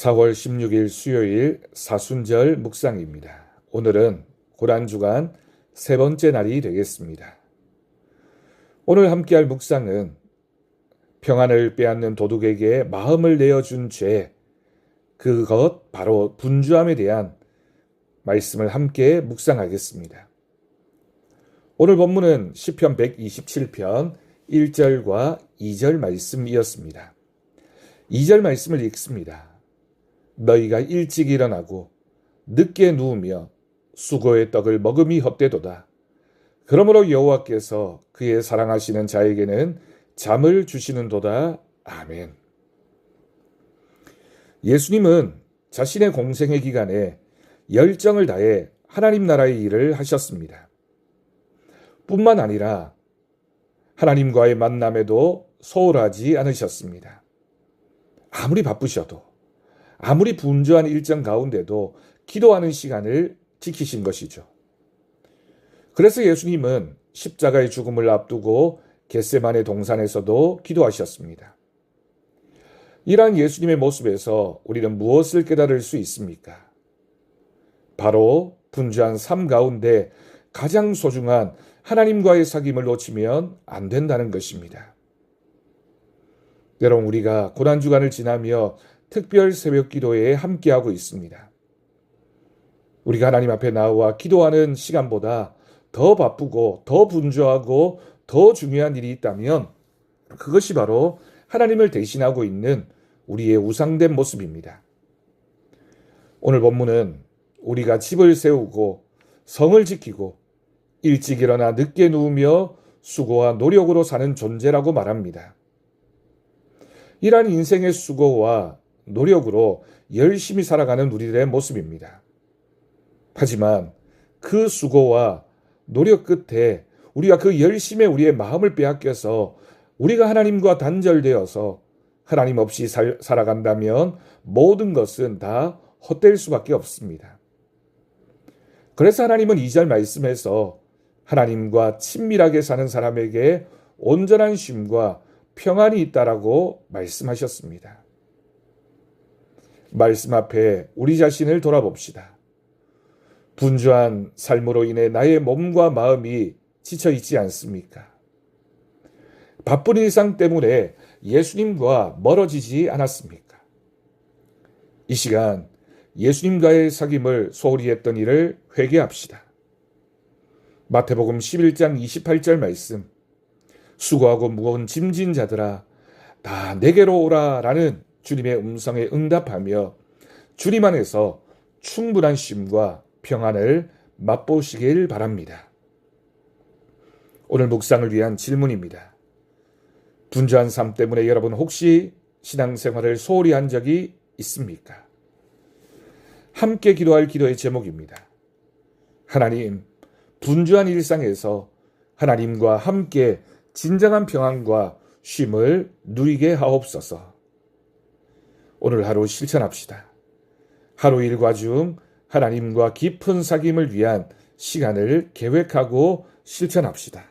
4월 16일 수요일 사순절 묵상입니다. 오늘은 고란 주간 세 번째 날이 되겠습니다. 오늘 함께할 묵상은 평안을 빼앗는 도둑에게 마음을 내어준 죄, 그것 바로 분주함에 대한 말씀을 함께 묵상하겠습니다. 오늘 본문은 시편 127편 1절과 2절 말씀이었습니다. 2절 말씀을 읽습니다. 너희가 일찍 일어나고 늦게 누우며 수고의 떡을 먹음이 헛되도다. 그러므로 여호와께서 그의 사랑하시는 자에게는 잠을 주시는도다. 아멘. 예수님은 자신의 공생의 기간에 열정을 다해 하나님 나라의 일을 하셨습니다. 뿐만 아니라 하나님과의 만남에도 소홀하지 않으셨습니다. 아무리 바쁘셔도 아무리 분주한 일정 가운데도 기도하는 시간을 지키신 것이죠. 그래서 예수님은 십자가의 죽음을 앞두고 겟세만의 동산에서도 기도하셨습니다. 이러한 예수님의 모습에서 우리는 무엇을 깨달을 수 있습니까? 바로 분주한 삶 가운데 가장 소중한 하나님과의 사귐을 놓치면 안 된다는 것입니다. 여러분, 우리가 고난주간을 지나며 특별 새벽 기도에 함께하고 있습니다. 우리가 하나님 앞에 나와 기도하는 시간보다 더 바쁘고 더 분주하고 더 중요한 일이 있다면 그것이 바로 하나님을 대신하고 있는 우리의 우상된 모습입니다. 오늘 본문은 우리가 집을 세우고 성을 지키고 일찍 일어나 늦게 누우며 수고와 노력으로 사는 존재라고 말합니다. 이러한 인생의 수고와 노력으로 열심히 살아가는 우리들의 모습입니다. 하지만 그 수고와 노력 끝에 우리가 그 열심에 우리의 마음을 빼앗겨서 우리가 하나님과 단절되어서 하나님 없이 살, 살아간다면 모든 것은 다 헛될 수밖에 없습니다. 그래서 하나님은 이 절 말씀에서 하나님과 친밀하게 사는 사람에게 온전한 쉼과 평안이 있다라고 말씀하셨습니다. 말씀 앞에 우리 자신을 돌아봅시다. 분주한 삶으로 인해 나의 몸과 마음이 지쳐 있지 않습니까? 바쁜 일상 때문에 예수님과 멀어지지 않았습니까? 이 시간 예수님과의 사귐을 소홀히 했던 일을 회개합시다. 마태복음 11장 28절 말씀. 수고하고 무거운 짐진 자들아, 다 내게로 오라 라는 주님의 음성에 응답하며 주님 안에서 충분한 쉼과 평안을 맛보시길 바랍니다. 오늘 묵상을 위한 질문입니다. 분주한 삶 때문에 여러분 혹시 신앙생활을 소홀히 한 적이 있습니까? 함께 기도할 기도의 제목입니다. 하나님, 분주한 일상에서 하나님과 함께 진정한 평안과 쉼을 누리게 하옵소서. 오늘 하루 실천합시다. 하루 일과 중 하나님과 깊은 사귐을 위한 시간을 계획하고 실천합시다.